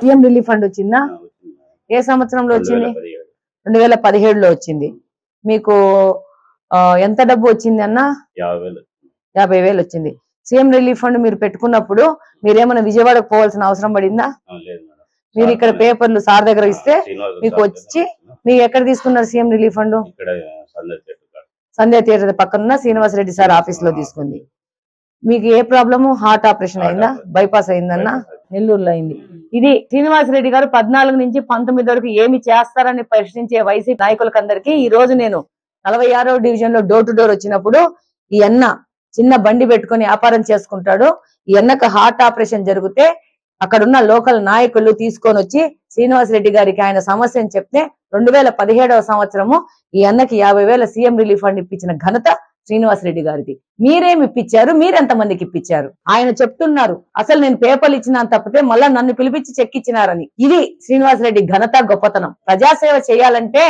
CM relief fund వచ్చిందా? ఏ సంవత్సరంలో వచ్చింది? రెండు వేల పదిహేడులో వచ్చింది. మీకు ఎంత డబ్బు వచ్చింది అన్న? యాభై వేలు వచ్చింది. సీఎం రిలీఫ్ ఫండ్ మీరు పెట్టుకున్నప్పుడు మీరేమైనా విజయవాడకు పోవాల్సిన అవసరం పడిందా? మీరు ఇక్కడ పేపర్లు సార్ దగ్గర ఇస్తే మీకు వచ్చి మీరు ఎక్కడ తీసుకున్నారు CM relief fund. Sandhya theatre పక్కన శ్రీనివాసరెడ్డి సార్ ఆఫీస్లో తీసుకుంది. మీకు ఏ ప్రాబ్లము? హార్ట్ ఆపరేషన్ అయిందా? బైపాస్ అయిందన్నా? నెల్లూరులో అయింది. ఇది శ్రీనివాసరెడ్డి గారు పద్నాలుగు నుంచి పంతొమ్మిది వరకు ఏమి చేస్తారని ప్రశ్నించే వైసీపీ నాయకులకందరికీ ఈ రోజు నేను నలభై ఆరో డివిజన్లో డోర్ టు డోర్ వచ్చినప్పుడు ఈ అన్న చిన్న బండి పెట్టుకొని వ్యాపారం చేసుకుంటాడు. ఈ అన్నకు హార్ట్ ఆపరేషన్ జరిగితే అక్కడున్న లోకల్ నాయకులు తీసుకొని వచ్చి శ్రీనివాసరెడ్డి గారికి ఆయన సమస్యను చెప్తే రెండు వేల పదిహేడవ సంవత్సరము ఈ అన్నకి యాభై వేల సీఎం రిలీఫ్ ఫండ్ ఇప్పించిన ఘనత శ్రీనివాసరెడ్డి గారిది. మీరేమి ఇప్పించారు మీరెంత మందికి ఇప్పించారు ఆయన చెప్తున్నారు అసలు నేను పేపర్లు ఇచ్చినాను తప్పితే మళ్ళా నన్ను పిలిపించి చెక్ ఇచ్చినారని ఇది శ్రీనివాసరెడ్డి ఘనత గొప్పతనం. ప్రజాసేవ చేయాలంటే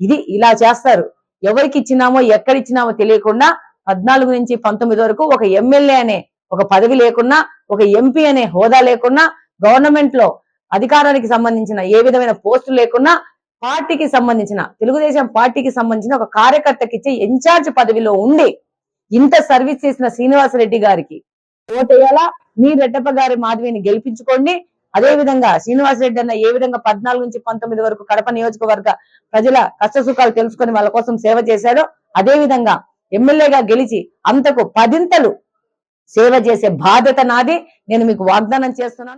ఇది ఇలా చేస్తారు. ఎవరికి ఇచ్చినామో ఎక్కడ ఇచ్చినామో తెలియకుండా పద్నాలుగు నుంచి పంతొమ్మిది వరకు ఒక ఎమ్మెల్యే అనే ఒక పదవి లేకున్నా ఒక ఎంపీ అనే హోదా లేకున్నా గవర్నమెంట్లో అధికారానికి సంబంధించిన ఏ విధమైన పోస్టు లేకున్నా పార్టీకి సంబంధించిన తెలుగుదేశం పార్టీకి సంబంధించిన ఒక కార్యకర్తకి ఇచ్చే ఇన్ఛార్జ్ పదవిలో ఉండి ఇంత సర్వీస్ చేసిన శ్రీనివాసరెడ్డి గారికి ఓటేయాలా? మీ రెడ్డప్ప గారి మాధవిని గెలిపించుకోండి. అదే విధంగా శ్రీనివాసరెడ్డి అన్న ఏ విధంగా పద్నాలుగు నుంచి పంతొమ్మిది వరకు కడప నియోజకవర్గ ప్రజల కష్ట సుఖాలు తెలుసుకొని వాళ్ళ కోసం సేవ చేశాడో అదే విధంగా ఎమ్మెల్యేగా గెలిచి అంతకు పదింతలు సేవ చేసే బాధ్యత నాది. నేను మీకు వాగ్దానం చేస్తున్నాను.